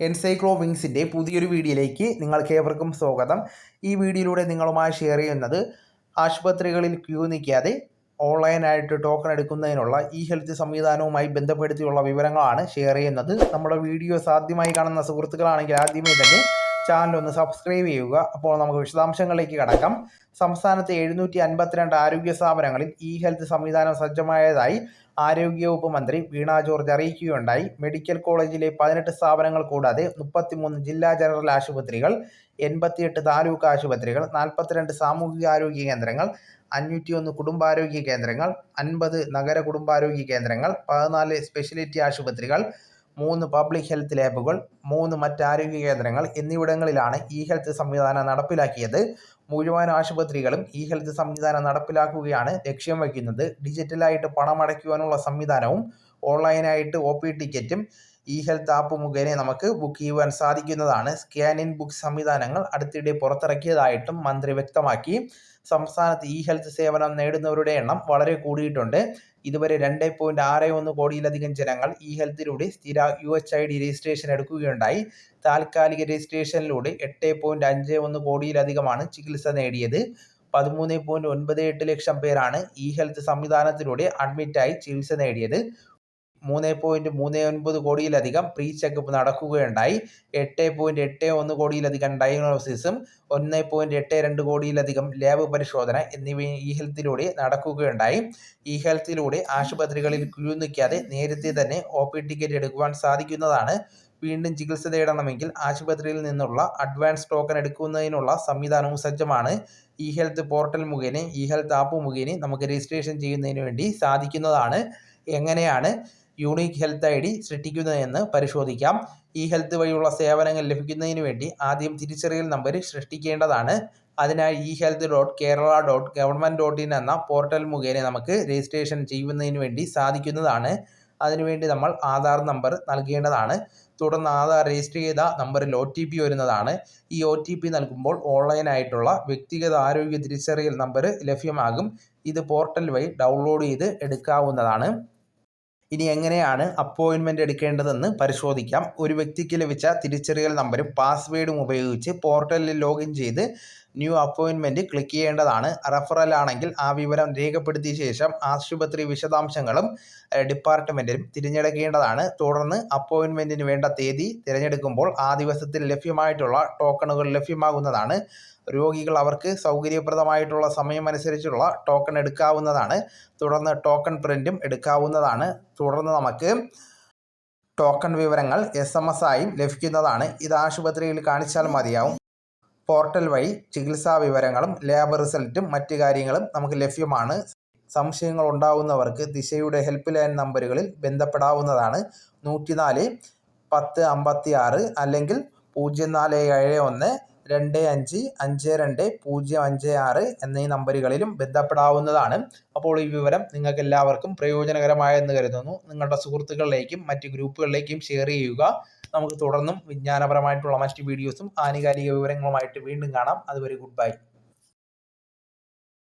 എൻസൈക്ലോ വിങ്സിന്റെ പുതിയൊരു വീഡിയോയിലേക്ക് നിങ്ങൾക്ക് ഏവർക്കും സ്വാഗതം. ഈ വീഡിയോയിലൂടെ നിങ്ങളുമായി ഷെയർ ചെയ്യുന്നത് ആശുപത്രികളിൽ ക്യൂ നിൽക്കാതെ ഓൺലൈനായിട്ട് ടോക്കൺ എടുക്കുന്നതിനുള്ള ഇ ഹെൽത്ത് സംവിധാനവുമായി ബന്ധപ്പെടുത്തിയുള്ള വിവരങ്ങളാണ് ഷെയർ ചെയ്യുന്നത്. നമ്മുടെ വീഡിയോ സാധ്യമായി കാണുന്ന സുഹൃത്തുക്കളാണെങ്കിൽ ആദ്യമേ തന്നെ ചാനൽ ഒന്ന് സബ്സ്ക്രൈബ് ചെയ്യുക. അപ്പോൾ നമുക്ക് വിശദാംശങ്ങളിലേക്ക് കടക്കാം. സംസ്ഥാനത്തെ എഴുന്നൂറ്റി അൻപത്തിരണ്ട് ആരോഗ്യ സ്ഥാപനങ്ങളിൽ ഇ ഹെൽത്ത് സംവിധാനം സജ്ജമായതായി ആരോഗ്യവകുപ്പ് മന്ത്രി വീണ ജോർജ് അറിയിക്കുകയുണ്ടായി. മെഡിക്കൽ കോളേജിലെ പതിനെട്ട് സ്ഥാപനങ്ങൾ കൂടാതെ മുപ്പത്തിമൂന്ന് ജില്ലാ ജനറൽ ആശുപത്രികൾ എൺപത്തിയെട്ട് താലൂക്ക് ആശുപത്രികൾ നാൽപ്പത്തിരണ്ട് സാമൂഹികാരോഗ്യ കേന്ദ്രങ്ങൾ അഞ്ഞൂറ്റിയൊന്ന് കുടുംബാരോഗ്യ കേന്ദ്രങ്ങൾ അൻപത് നഗര കുടുംബാരോഗ്യ കേന്ദ്രങ്ങൾ പതിനാല് സ്പെഷ്യലിറ്റി ആശുപത്രികൾ മൂന്ന് പബ്ലിക് ഹെൽത്ത് ലാബുകൾ മൂന്ന് മറ്റ് ആരോഗ്യ കേന്ദ്രങ്ങൾ എന്നിവിടങ്ങളിലാണ് ഇ ഹെൽത്ത് സംവിധാനം നടപ്പിലാക്കിയത്. മുഴുവൻ ആശുപത്രികളും ഇ ഹെൽത്ത് സംവിധാനം നടപ്പിലാക്കുകയാണ് ലക്ഷ്യം വയ്ക്കുന്നത്. ഡിജിറ്റലായിട്ട് പണം പണമടയ്ക്കുവാനുള്ള സംവിധാനവും ഓൺലൈനായിട്ട് ഒ പി ടിക്കറ്റും ഇ ഹെൽത്ത് ആപ്പ് മുഖേന നമുക്ക് ബുക്ക് ചെയ്യുവാൻ സാധിക്കുന്നതാണ്. സ്കാൻ ഇൻ ബുക്ക് സംവിധാനങ്ങൾ അടുത്തിടെ പുറത്തിറക്കിയതായിട്ടും മന്ത്രി വ്യക്തമാക്കി. സംസ്ഥാനത്ത് ഇ ഹെൽത്ത് സേവനം നേടുന്നവരുടെ എണ്ണം വളരെ കൂടിയിട്ടുണ്ട്. ഇതുവരെ രണ്ട് പോയിന്റ് ആറ് ഒന്ന് കോടിയിലധികം ജനങ്ങൾ ഇ ഹെൽത്തിലൂടെ സ്ഥിര U H I D registration എടുക്കുകയുണ്ടായി. താൽക്കാലിക രജിസ്ട്രേഷനിലൂടെ എട്ട് പോയിന്റ് അഞ്ച് ഒന്ന് കോടിയിലധികമാണ് ചികിത്സ നേടിയത്. പതിമൂന്ന് പോയിന്റ് ഒൻപത് എട്ട് ലക്ഷം പേരാണ് ഇ ഹെൽത്ത് സംവിധാനത്തിലൂടെ അഡ്മിറ്റായി ചികിത്സ നേടിയത്. മൂന്ന് പോയിന്റ് മൂന്ന് ഒൻപത് കോടിയിലധികം പ്രീ ചെക്കപ്പ് നടക്കുകയുണ്ടായി. എട്ട് പോയിന്റ് എട്ട് ഒന്ന് കോടിയിലധികം ഡയഗ്നോസിസും ഒന്ന് പോയിന്റ് എട്ട് രണ്ട് കോടിയിലധികം ലാബ് പരിശോധന എന്നിവ ഇ ഹെൽത്തിലൂടെ നടക്കുകയുണ്ടായി. ഇ ഹെൽത്തിലൂടെ ആശുപത്രികളിൽ ക്യൂ നിൽക്കാതെ നേരത്തെ തന്നെ ഒ പി ടിക്കറ്റ് എടുക്കുവാൻ സാധിക്കുന്നതാണ്. വീണ്ടും ചികിത്സ തേടണമെങ്കിൽ ആശുപത്രിയിൽ നിന്നുള്ള അഡ്വാൻസ് ടോക്കൺ എടുക്കുന്നതിനുള്ള സംവിധാനവും സജ്ജമാണ്. ഇ ഹെൽത്ത് പോർട്ടൽ മുഖേന ഇ ഹെൽത്ത് ആപ്പ് മുഖേന നമുക്ക് രജിസ്ട്രേഷൻ ചെയ്യുന്നതിന് വേണ്ടി സാധിക്കുന്നതാണ്. എങ്ങനെയാണ്? യൂണീക്ക് ഹെൽത്ത് ഐ ഡി സൃഷ്ടിക്കുന്നതെന്ന് പരിശോധിക്കാം. ഈ ഹെൽത്ത് വഴിയുള്ള സേവനങ്ങൾ ലഭിക്കുന്നതിന് വേണ്ടി ആദ്യം തിരിച്ചറിയൽ നമ്പർ സൃഷ്ടിക്കേണ്ടതാണ്. അതിനായി E health dot Kerala dot government dot in എന്ന പോർട്ടൽ മുഖേന നമുക്ക് രജിസ്ട്രേഷൻ ചെയ്യുന്നതിന് വേണ്ടി സാധിക്കുന്നതാണ്. അതിനുവേണ്ടി നമ്മൾ ആധാർ നമ്പർ നൽകേണ്ടതാണ്. തുടർന്ന് ആധാർ രജിസ്റ്റർ ചെയ്ത നമ്പറിൽ ഒ ടി പി വരുന്നതാണ്. ഈ ഒ ടി പി നൽകുമ്പോൾ ഓൺലൈനായിട്ടുള്ള വ്യക്തിഗത ആരോഗ്യ തിരിച്ചറിയൽ നമ്പർ ലഭ്യമാകും. ഇത് പോർട്ടൽ വഴി ഡൗൺലോഡ് ചെയ്ത് എടുക്കാവുന്നതാണ്. ഇനി എങ്ങനെയാണ് അപ്പോയിൻമെന്റ് എടുക്കേണ്ടതെന്ന് പരിശോധിക്കാം. ഒരു വ്യക്തിക്ക് ലഭിച്ച തിരിച്ചറിയൽ നമ്പരും പാസ്വേഡും ഉപയോഗിച്ച് പോർട്ടലിൽ ലോഗിൻ ചെയ്ത് ന്യൂ അപ്പോയിൻമെന്റ് ക്ലിക്ക് ചെയ്യേണ്ടതാണ്. റഫറൽ ആണെങ്കിൽ ആ വിവരം രേഖപ്പെടുത്തിയ ശേഷം ആശുപത്രി വിശദാംശങ്ങളും ഡിപ്പാർട്ട്മെന്റിലും തിരഞ്ഞെടുക്കേണ്ടതാണ്. തുടർന്ന് അപ്പോയിൻമെന്റിന് വേണ്ട തീയതി തിരഞ്ഞെടുക്കുമ്പോൾ ആ ദിവസത്തിൽ ലഭ്യമായിട്ടുള്ള ടോക്കണുകൾ ലഭ്യമാകുന്നതാണ്. രോഗികൾ അവർക്ക് സൗകര്യപ്രദമായിട്ടുള്ള സമയമനുസരിച്ചുള്ള ടോക്കൺ എടുക്കാവുന്നതാണ്. തുടർന്ന് ടോക്കൺ പ്രിന്റും എടുക്കാവുന്നതാണ്. തുടർന്ന് നമുക്ക് ടോക്കൺ വിവരങ്ങൾ എസ് എം എസ് ആയും ലഭിക്കുന്നതാണ്. ഇത് ആശുപത്രിയിൽ കാണിച്ചാൽ മതിയാവും. പോർട്ടൽ വഴി ചികിത്സാ വിവരങ്ങളും ലാബ് റിസൾട്ടും മറ്റു കാര്യങ്ങളും നമുക്ക് ലഭ്യമാണ്. സംശയങ്ങൾ ഉണ്ടാവുന്നവർക്ക് ദിശയുടെ ഹെൽപ്പ് ലൈൻ നമ്പറുകളിൽ ബന്ധപ്പെടാവുന്നതാണ്. നൂറ്റിനാല് പത്ത് അമ്പത്തി ആറ് അല്ലെങ്കിൽ പൂജ്യം നാല് ഏഴ് ഒന്ന് രണ്ട് അഞ്ച് അഞ്ച് രണ്ട് പൂജ്യം അഞ്ച് ആറ് എന്നീ നമ്പറുകളിലും ബന്ധപ്പെടാവുന്നതാണ്. അപ്പോൾ ഈ വിവരം നിങ്ങൾക്ക് എല്ലാവർക്കും പ്രയോജനകരമായെന്ന് കരുതുന്നു. നിങ്ങളുടെ സുഹൃത്തുക്കളിലേക്കും മറ്റ് ഗ്രൂപ്പുകളിലേക്കും ഷെയർ ചെയ്യുക. നമുക്ക് തുടർന്നും വിജ്ഞാനപരമായിട്ടുള്ള മറ്റ് വീഡിയോസും ആനുകാലിക വിവരങ്ങളുമായിട്ട് വീണ്ടും കാണാം. അതുവരെ ഗുഡ് ബൈ